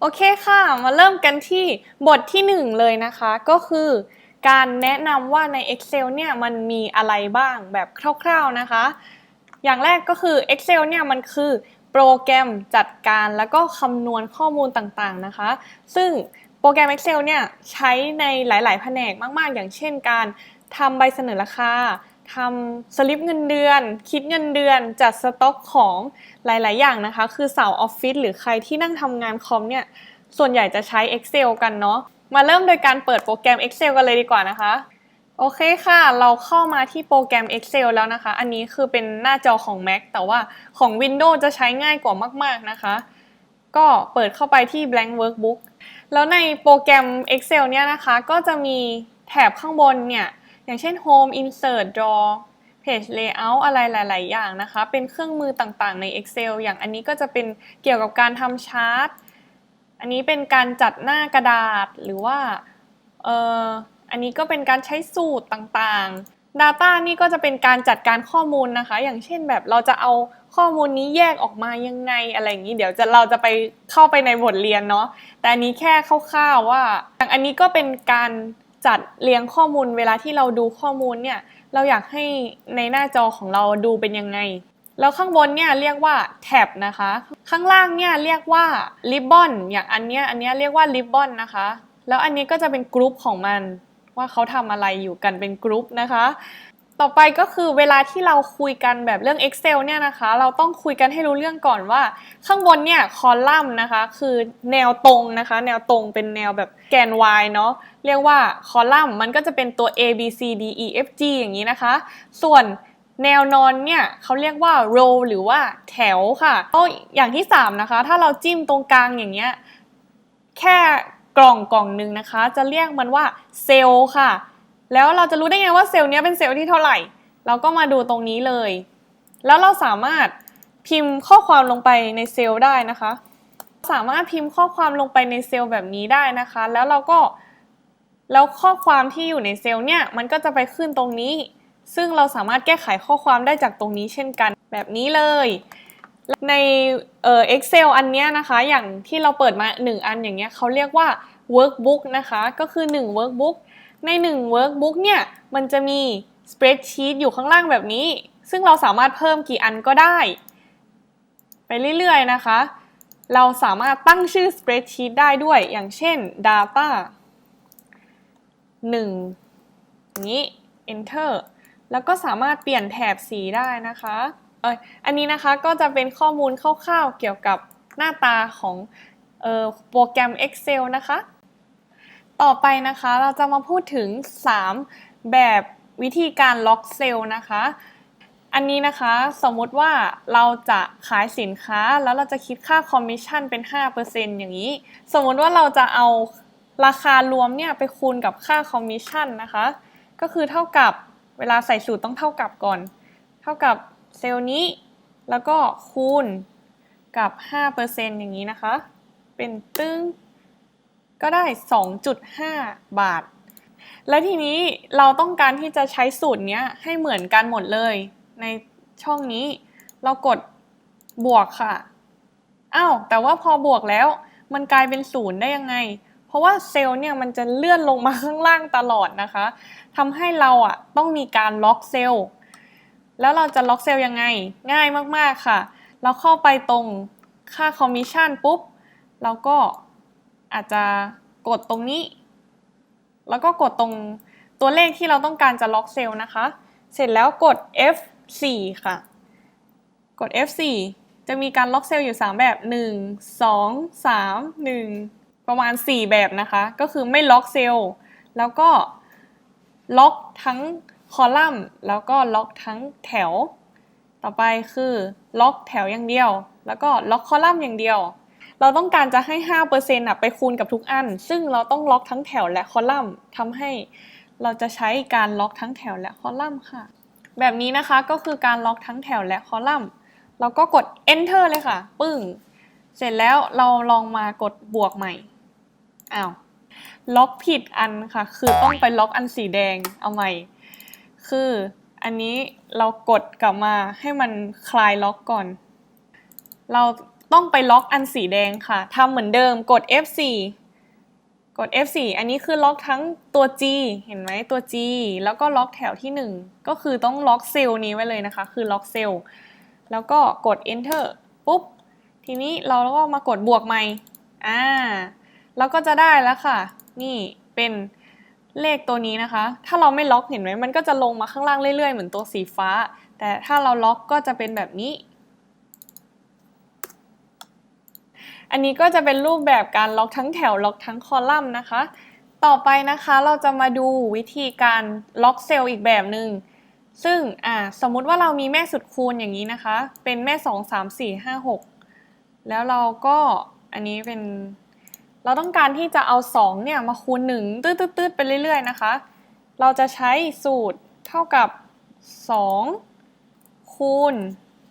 โอเคค่ะ มาเริ่มกันที่บทที่หนึ่งเลยนะคะ ก็คือการแนะนำว่าใน Excel เนี่ยมันมีอะไรบ้างแบบคร่าวๆนะคะ อย่างแรกก็คือ Excel เนี่ยมันคือโปรแกรมจัดการแล้วก็คำนวณข้อมูลต่างๆนะคะ ซึ่งโปรแกรม Excel เนี่ยใช้ในหลายๆ แผนกมากๆ อย่างเช่นการทำใบเสนอราคา ทำสลิปเงินเดือน คิดเงินเดือน จัดสต็อกของหลาย ๆ อย่างนะคะ คือสาวออฟฟิศหรือใครที่นั่งทำงานคอมเนี่ย ส่วนใหญ่จะใช้ Excel กันเนาะ มาเริ่มโดยการเปิดโปรแกรม Excel กันเลยดีกว่านะคะ โอเคค่ะ เราเข้ามาที่โปรแกรม Excel แล้วนะคะ อันนี้คือเป็นหน้าจอของ Mac แต่ว่าของ Windows จะใช้ง่ายกว่ามาก ๆ นะคะ ก็เปิดเข้าไปที่ blank workbook แล้วในโปรแกรม Excel เนี่ยนะคะ ก็จะมีแถบข้างบนเนี่ย อย่างเช่น Home Insert Draw Page Layout อะไรหลาย ๆ อย่างนะคะ เป็นเครื่องมือต่างๆ ใน Excel อย่างอันนี้ก็จะเป็นเกี่ยวกับการทำชาร์ต อันนี้เป็นการจัดหน้ากระดาษหรือว่าเอออันนี้ก็เป็นการใช้สูตรต่างๆ Data นี่ก็จะเป็นการจัดการข้อมูลนะคะ อย่างเช่นแบบเราจะเอาข้อมูลนี้แยกออกมายังไงอะไรอย่างนี้ เดี๋ยวจะเราจะไปเข้าไปในบทเรียนเนาะแต่อันนี้แค่คร่าวๆว่าอันนี้ก็เป็นการ จัดเรียงข้อมูลเวลาที่เราดูข้อมูลเนี่ยเราอยากให้ในหน้าจอของเราดูเป็นยังไง แล้วข้างบนเนี่ยเรียกว่าแท็บนะคะ ข้างล่างเนี่ยเรียกว่าริบบอนอย่างอันเนี้ยอันเนี้ยเรียกว่าริบบอนนะคะ แล้วอันนี้ก็จะเป็นกรุ๊ปของมันว่าเขาทำอะไรอยู่กันเป็นกรุ๊ปนะคะ ต่อไปก็คือเวลาที่เราคุยกันแบบเรื่อง Excel เนี่ยนะคะ เราต้องคุยกันให้รู้เรื่องก่อนว่า ข้างบนเนี่ยคอลัมน์นะคะ คือแนวตรงนะคะ แนวตรงเป็นแนวแบบแกน y เนาะเรียกว่าคอลัมน์มันก็จะเป็นตัว a b c d e f g อย่างนี้นะคะ ส่วนแนวนอนเนี่ยเขาเรียกว่า row หรือว่าแถวค่ะก็อย่างที่ 3 นะคะ ถ้าเราจิ้มตรงกลางอย่างเงี้ยแค่กล่องกล่องหนึ่งนะคะ จะเรียกมันว่าเซลล์ค่ะ แล้วเราจะรู้ได้ไงว่าเซลล์นี้เป็นเซลล์ที่เท่าไหร่ เราก็มาดูตรงนี้เลย แล้วเราสามารถพิมพ์ข้อความลงไปในเซลล์ได้นะคะ สามารถพิมพ์ข้อความลงไปในเซลล์แบบนี้ได้นะคะ แล้วเราก็แล้วข้อความที่อยู่ในเซลล์เนี่ยมันก็จะไปขึ้นตรงนี้ ซึ่งเราสามารถแก้ไขข้อความได้จากตรงนี้เช่นกันแบบนี้เลย ในเอ่อ Excel อันเนี้ยนะคะ อย่างที่เราเปิดมา 1 อันอย่างเงี้ยเขาเรียกว่า workbook นะคะ ก็คือ 1 workbook ใน1 workbook เนี่ยมันจะมี spreadsheet อยู่ข้างล่างแบบนี้ ซึ่งเราสามารถเพิ่มกี่อันก็ได้ ไปเรื่อยๆนะคะ เราสามารถตั้งชื่อ spreadsheet ได้ด้วยอย่างเช่น data 1อย่งนี้ enter แล้วก็สามารถเปลี่ยนแถบสีได้นะคะเอยอันนี้นะคะก็จะเป็นข้อมูลคร่าวๆเกี่ยวกับหน้าตาของออโปรแกรม Excel นะคะ ต่อไปนะคะเราจะมาพูดถึง 3 แบบวิธีการล็อกเซลล์นะคะ อันนี้นะคะสมมุติว่าเราจะขายสินค้าแล้วเราจะคิดค่าคอมมิชชั่นเป็น 5%อย่างนี้ สมมุติว่าเราจะเอาราคารวมเนี่ยไปคูณกับค่าคอมมิชชั่นนะคะ ก็คือเท่ากับเวลาใส่สูตรต้องเท่ากับก่อน เท่ากับเซลล์นี้ แล้วก็คูณกับ 5%อย่างนี้นะคะ เป็นตึ้ง ก็ได้ 2.5 บาท และทีนี้เราต้องการที่จะใช้สูตรนี้ให้เหมือนกันหมดเลย ในช่องนี้เรากดบวกค่ะอ้าวแต่ว่าพอบวกแล้วมันกลายเป็นศูนย์ได้ยังไง เพราะว่าเซลล์เนี่ยมันจะเลื่อนลงมาข้างล่างตลอดนะคะทำให้เราอะต้องมีการล็อกเซลล์แล้วเราจะล็อกเซลล์ยังไง ง่ายมาก ๆ ค่ะ เราเข้าไปตรงค่าคอมมิชชั่นปุ๊บ เราก็ อาจจะกดตรงนี้ แล้วก็กดตรงตัวเลขที่เราต้องการจะล็อกเซลล์นะคะ เสร็จแล้วกด F4 ค่ะ กด F4 จะมีการล็อกเซลล์อยู่ 3 แบบ 1 2 3 1 ประมาณ 4 แบบนะคะ ก็คือไม่ล็อกเซลล์ แล้วก็ล็อกทั้งคอลัมน์ แล้วก็ล็อกทั้งแถว ต่อไปคือล็อกแถวอย่างเดียว แล้วก็ล็อกคอลัมน์อย่างเดียว เราต้องการจะให้ 5%อะไปคูณกับทุกอัน ซึ่งเราต้องล็อกทั้งแถวและคอลัมน์ทำให้เราจะใช้การล็อกทั้งแถวและคอลัมน์ค่ะ แบบนี้นะคะก็คือการล็อกทั้งแถวและคอลัมน์เราก็กด enter เลยค่ะ ปึ้ง เสร็จแล้วเราลองมากดบวกใหม่ อ้าว ล็อกผิดอันค่ะ คือต้องไปล็อกอันสีแดง เอาใหม่ คืออันนี้เรากดกลับมาให้มันคลายล็อกก่อน เรา ต้องไปล็อกอันสีแดงค่ะทำเหมือนเดิมกด F4 กด F4 อันนี้คือล็อกทั้งตัว G เห็นไหมตัว G แล้วก็ล็อกแถวที่ 1 ก็คือต้องล็อกเซลล์นี้ไว้เลยนะคะ คือล็อกเซลล์แล้วก็กด enter ปุ๊บ ทีนี้เราก็มากดบวกใหม่อ่าเราก็จะได้แล้วค่ะ นี่เป็นเลขตัวนี้นะคะ ถ้าเราไม่ล็อกเห็นไหมมันก็จะลงมาข้างล่างเรื่อยๆ เหมือนตัวสีฟ้า แต่ถ้าเราล็อกก็จะเป็นแบบนี้ อันนี้ก็จะเป็นรูปแบบการล็อกทั้งแถวล็อกทั้งคอลัมน์นะคะ ต่อไปนะคะเราจะมาดูวิธีการล็อกเซลล์อีกแบบหนึ่งซึ่งอ่าสมมุติว่าเรามีแม่สุดคูณอย่างนี้นะคะ เป็นแม่ 2 3 4 5 6 แล้วเราก็อันนี้เป็น เราต้องการที่จะเอา 2 เนี่ยมาคูณ 1 ตืดๆไปเรื่อยๆนะคะ เราจะใช้สูตรเท่ากับ 2 คูณ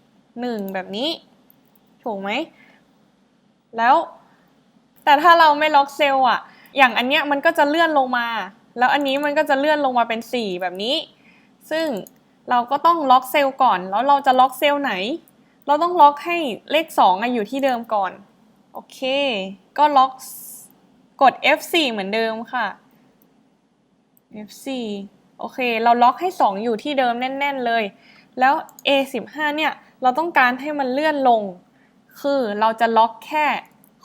1 แบบนี้ ถูกไหม แล้ว แต่ถ้าเราไม่ล็อกเซลล์อะ อย่างอันเนี้ยมันก็จะเลื่อนลงมา แล้วอันนี้มันก็จะเลื่อนลงมาเป็น 4 แบบนี้ ซึ่งเราก็ต้องล็อกเซลล์ก่อน แล้วเราจะล็อกเซลล์ไหน เราต้องล็อกให้เลข2อะอยู่ที่เดิมก่อน โอเค ก็ล็อกกด F4 เหมือนเดิมค่ะ F4 โอเค เราล็อกให้ 2 อยู่ที่เดิมแน่น ๆ เลย แล้ว A15 เนี่ย เราต้องการให้มันเลื่อนลง คือเราจะล็อกแค่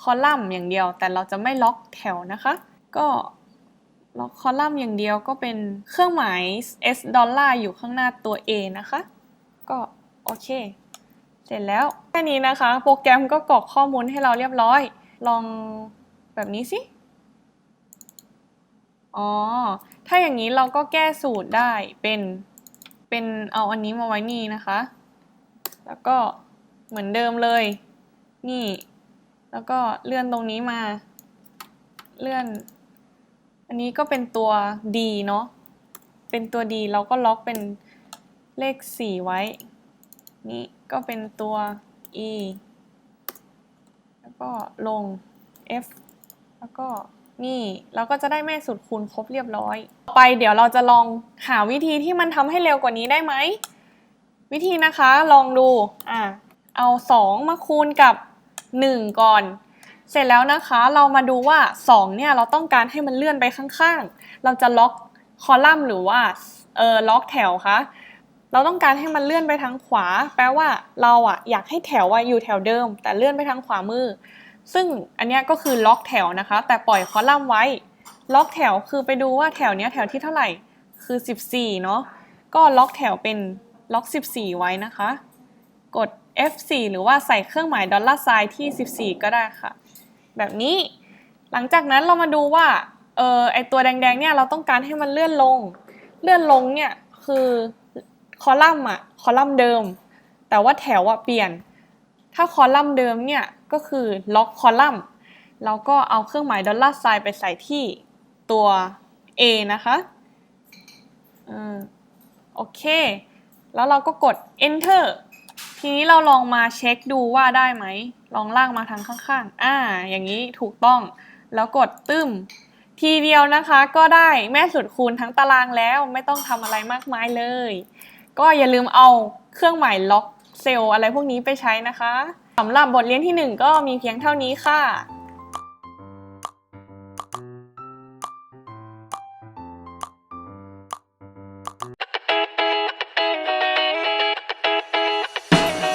คอลัมน์อย่างเดียว แต่เราจะไม่ล็อกแถวนะคะ ก็ล็อกคอลัมน์อย่างเดียวก็เป็นเครื่องหมาย S ดอลลาร์อยู่ข้างหน้าตัว A นะคะ ก็โอเค เสร็จแล้วแค่นี้นะคะ โปรแกรมก็กรอกข้อมูลให้เราเรียบร้อย ลองแบบนี้สิ อ๋อ ถ้าอย่างนี้เราก็แก้สูตรได้เป็นเป็นเอาอันนี้มาไว้นี่นะคะ แล้วก็เหมือนเดิมเลย นี่ แล้วก็เลื่อนตรงนี้มา เลื่อน อันนี้ก็เป็นตัว D เนาะ เป็นตัว D เราก็ล็อกเป็นเลข 4 ไว้ นี่ก็เป็นตัว E แล้วก็ลง F แล้วก็นี่เราก็จะได้แม่สุดคูณครบเรียบร้อยต่อไปเดี๋ยวเราจะลองหาวิธีที่มันทำให้เร็วกว่านี้ได้ไหม วิธีนะคะลองดู อะเอา 2 มาคูณกับ 1 ก่อน เสร็จแล้วนะคะเรามาดูว่า 2 เนี่ยเราต้องการให้มันเลื่อนไปข้างๆ เราจะล็อกคอลัมน์หรือว่าเออล็อกแถวคะเราต้องการให้มันเลื่อนไปทางขวา แปลว่าเราอะอยากให้แถวอะอยู่แถวเดิม แต่เลื่อนไปทางขวามือ ซึ่งอันเนี้ยก็คือล็อกแถวนะคะ แต่ปล่อยคอลัมน์ไว้ ล็อกแถวคือไปดูว่าแถวเนี้ยแถวที่เท่าไหร่คือ 14 เนาะก็ล็อกแถวเป็นล็อก 14 ไว้นะคะ กด F4 หรือว่าใส่เครื่องหมายดอลลาร์ไซน์ที่ 14 ก็ได้ค่ะ แบบนี้หลังจากนั้นเรามาดูว่าเออไอตัวแดงๆเนี่ยเราต้องการให้มันเลื่อนลง เลื่อนลงเนี่ยคือคอลัมน์อะคอลัมน์เดิม แต่ว่าแถวอะเปลี่ยน ถ้าคอลัมน์เดิมเนี่ยก็คือล็อกคอลัมน์แล้วก็เอาเครื่องหมายดอลลาร์ไซน์ไปใส่ที่ตัว A นะคะอืมโอเค แล้วเราก็กด enter ทีนี้เราลองมาเช็คดูว่าได้ไหม ลองลากมาทางข้างๆ อ่า อย่างนี้ถูกต้อง แล้วกดตึ้ม ทีเดียวนะคะ ก็ได้แม่สุดคูณทั้งตารางแล้ว ไม่ต้องทำอะไรมากมายเลย ก็อย่าลืมเอาเครื่องหมายล็อกเซลล์อะไรพวกนี้ไปใช้นะคะสำหรับบทเรียนที่ 1 ก็มีเพียงเท่านี้ค่ะ